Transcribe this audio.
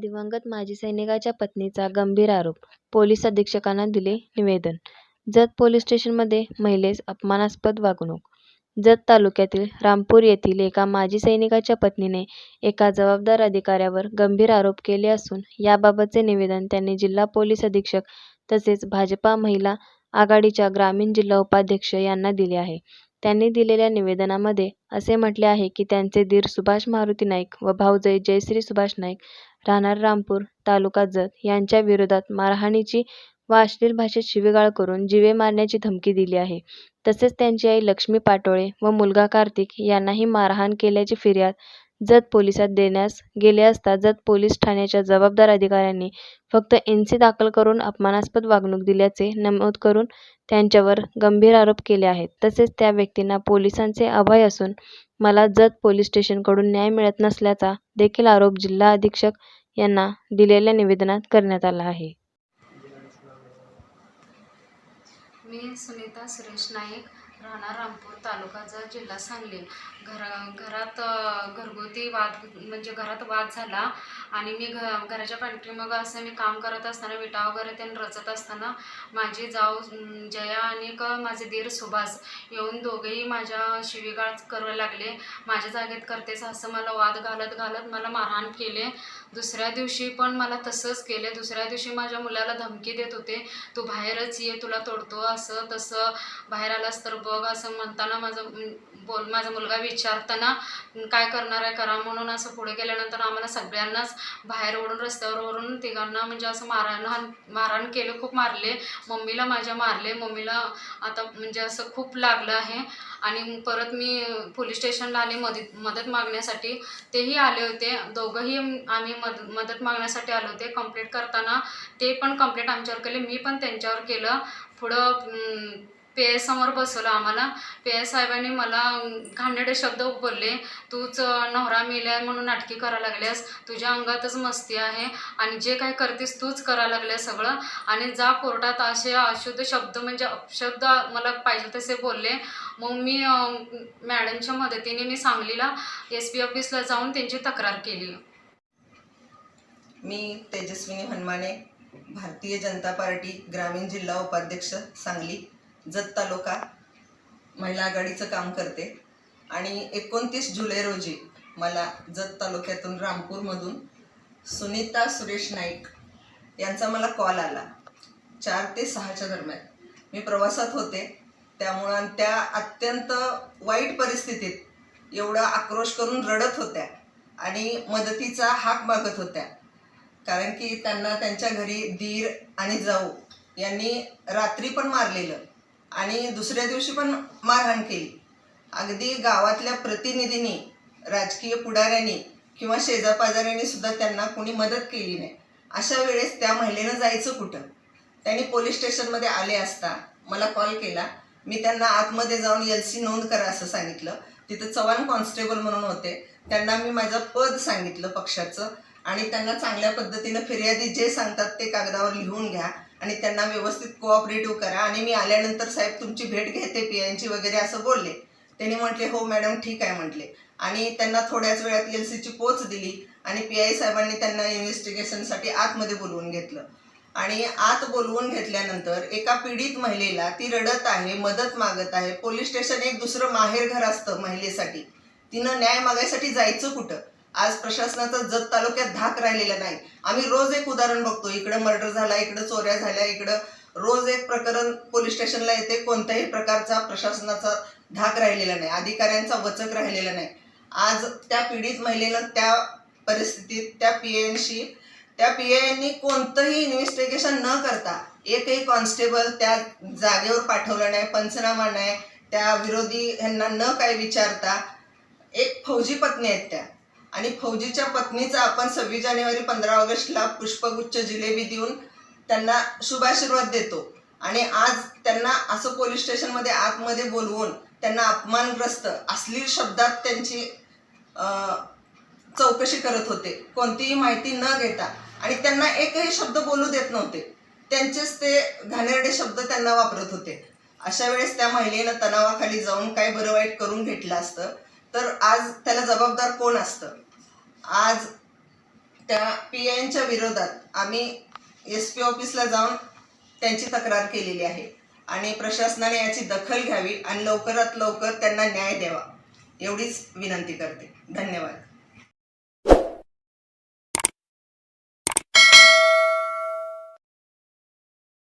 दिवंगत माजी सैनिकाच्या पत्नीचा गंभीर आरोप, पोलीस अधीक्षकांना दिले निवेदन. जत पोलीस स्टेशनमध्ये महिलेस अपमानास्पद वागणूक. जत तालुक्यातील रामपूर येथील एका माजी सैनिकाच्या पत्नीने एका जबाबदार अधिकाऱ्यावर गंभीर आरोप केले असून याबाबतचे निवेदन त्यांनी जिल्हा पोलीस अधीक्षक तसेच भाजपा महिला आघाडीच्या ग्रामीण जिल्हा उपाध्यक्ष यांना दिले आहे. त्यांनी दिलेल्या निवेदनामध्ये असे म्हटले आहे की त्यांचे दीर सुभाष मारुती नाईक व भाऊजय जयश्री सुभाष नाईक राहणार रामपूर, तालुका जत यांच्या विरोधात मारहाणीची व अश्लील भाषेत शिवीगाळ करून जीवे मारण्याची धमकी दिली आहे. तसेच त्यांची आई लक्ष्मी पाटोळे व मुलगा कार्तिक यांनाही मारहाण केल्याची फिर्याद जत पोलिसात देण्यास गेले असता जत पोलीस ठाण्याच्या जबाबदार अधिकाऱ्यांनी फक्त एनसी दाखल करून अपमानास्पद वागणूक दिल्याचे नमूद करून त्यांच्यावर गंभीर आरोप केले आहेत. तसेच त्या व्यक्तींना पोलिसांचे अभय असून मला जत पोलीस स्टेशनकडून न्याय मिळत नसल्याचा देखील आरोप जिल्हा अधीक्षक यांना दिलेल्या निवेदनात करण्यात आला आहे. मी सुनीता सुरेश नाईक राहणार रामपूर तालुका जिल्हा सांगली घरा घरात घरगुती वाद म्हणजे घरात वाद झाला आणि मी घ घराच्या पाठीमागं असं मी काम करत असताना विटा वगैरे ते रचत असताना माझी जाऊ जया आणि क माझे दीर सुभाष येऊन दोघेही माझ्या शिवीगाळ करू लागले. माझ्या जागेत करतेस असं मला वाद घालत घालत मला मारहाण केले. दुसऱ्या दिवशी पण मला तसंच केले. दुसऱ्या दिवशी माझ्या मुलाला धमकी देत होते. तू बाहेरच ये तुला तोडतो असं तसं. बाहेर आलास तर बघ असं म्हणताना माझं बोल माझा मुलगा विचारताना काय करणार आहे? करा म्हणून असं पुढे गेल्यानंतर आम्हाला सगळ्यांनाच बाहेर ओढून रस्त्यावर ओढून तिघांना म्हणजे असं मारहाण मारहाण केलं खूप मारले. मम्मीला माझ्या मारले. मम्मीला आता म्हणजे असं खूप लागलं आहे. आणि परत मी पोलीस स्टेशनला आले मदत मदत मागण्यासाठी. तेही आले होते. दोघंही आम्ही मद मदत मागण्यासाठी आले होते. कंप्लेंट करताना ते पण कंप्लेंट आमच्यावर केले. मी पण त्यांच्यावर केलं. पुढं पी एस समोर बसवलं आम्हाला. पी एस साहेबांनी मला घाणेरडे शब्द बोलले तूच नवरा मेलाय म्हणून नाटकी करायला लागल्यास तुझ्या अंगातच मस्ती आहे आणि जे काय करतेस तूच करायला लागल्यास सगळं. आणि जा कोर्टात असे अशुद्ध शब्द म्हणजे अपशब्द मला पाहिजे तसे बोलले. मग मी मॅडमच्या मदतीने मी सांगलीला एस पी ऑफिसला जाऊन त्यांची तक्रार केली. मी तेजस्विनी हनुमाने भारतीय जनता पार्टी ग्रामीण जिल्हा उपाध्यक्ष सांगली. जत तालुका महिला आघाडीचं काम करते. आणि एकोणतीस जुलै रोजी मला जत तालुक्यातून रामपूरमधून सुनीता सुरेश नाईक यांचा मला कॉल आला. चार ते सहाच्या दरम्यान. मी प्रवासात होते. त्यामुळं त्या अत्यंत वाईट परिस्थितीत एवढा आक्रोश करून रडत होत्या आणि मदतीचा हाक मागत होत्या. कारण की त्यांना त्यांच्या घरी दीर आणि जाऊ यांनी रात्री पण मारलेलं. आणि दुसऱ्या दिवशी पण मारहाण केली. अगदी गावातल्या प्रतिनिधींनी राजकीय पुढाऱ्यांनी किंवा शेजापाजाऱ्यांनी सुद्धा त्यांना कोणी मदत केली नाही. अशा वेळेस त्या महिलेनं जायचं कुठं? त्यांनी पोलीस स्टेशनमध्ये आले असता मला कॉल केला. मी त्यांना आतमध्ये जाऊन एल सी नोंद करा असं सांगितलं. तिथं चव्हाण कॉन्स्टेबल म्हणून होते. त्यांना मी माझं पद सांगितलं पक्षाचं. आणि त्यांना चांगल्या पद्धतीनं फिर्यादी जे सांगतात ते कागदावर लिहून घ्या. आणि त्यांना व्यवस्थित कोऑपरेटिव्ह करा. आणि मी आल्यानंतर साहेब तुमची भेट घेते पियांची वगैरे असं बोलले. त्यांनी म्हटले हो मॅडम ठीक आहे म्हटले. आणि त्यांना थोड्याच वेळात एल सीची पोच दिली आणि पी आय साहेबांनी त्यांना इन्व्हेस्टिगेशनसाठी आतमध्ये बोलवून घेतलं. आणि आत बोलवून घेतल्यानंतर एका पीडित महिलेला ती रडत आहे मदत मागत आहे पोलीस स्टेशन एक दुसरं माहेरघर असतं महिलेसाठी. तिनं न्याय मागायसाठी जायचं कुठं? आज प्रशासनाचा जत तालुक्यात धाक राहिलेला नाही. आम्ही रोज एक उदाहरण बघतो. इकडं मर्डर झाला इकडं चोऱ्या झाल्या इकडं रोज एक प्रकरण पोलीस स्टेशनला येते. कोणत्याही प्रकारचा प्रशासनाचा धाक राहिलेला नाही. अधिकाऱ्यांचा वचक राहिलेला नाही. आज त्या पीडित महिलेनं त्या परिस्थितीत त्या पी एनशी त्या पी एनी कोणतंही इन्व्हेस्टिगेशन न करता एकही कॉन्स्टेबल त्या जागेवर पाठवलं नाही पंचनामा नाही. त्या विरोधी ह्यांना न काही विचारता एक फौजी पत्नी आहेत त्या. आणि फौजीच्या पत्नीचा आपण सव्वीस जानेवारी पंधरा ऑगस्टला पुष्पगुच्छ जिलेबी देऊन त्यांना शुभाशीर्वाद देतो. आणि आज त्यांना असं पोलीस स्टेशनमध्ये आतमध्ये बोलवून त्यांना अपमानग्रस्त अश्लील शब्दात त्यांची चौकशी करत होते. कोणतीही माहिती न घेता. आणि त्यांना एकही शब्द बोलू देत नव्हते. त्यांचेच ते घाणेरडे शब्द त्यांना वापरत होते. अशा वेळेस त्या महिलेनं तणावाखाली जाऊन काय बरं वाईट करून घेतलं असतं. तर आज त्याला जबाबदार कोण असतं? आज त्या पी आयच्या विरोधात आम्ही एस पी ऑफिसला जाऊन त्यांची तक्रार केलेली आहे. आणि प्रशासनाने याची दखल घ्यावी आणि लवकरात लवकर त्यांना न्याय द्यावा. एवढीच विनंती करते. धन्यवाद.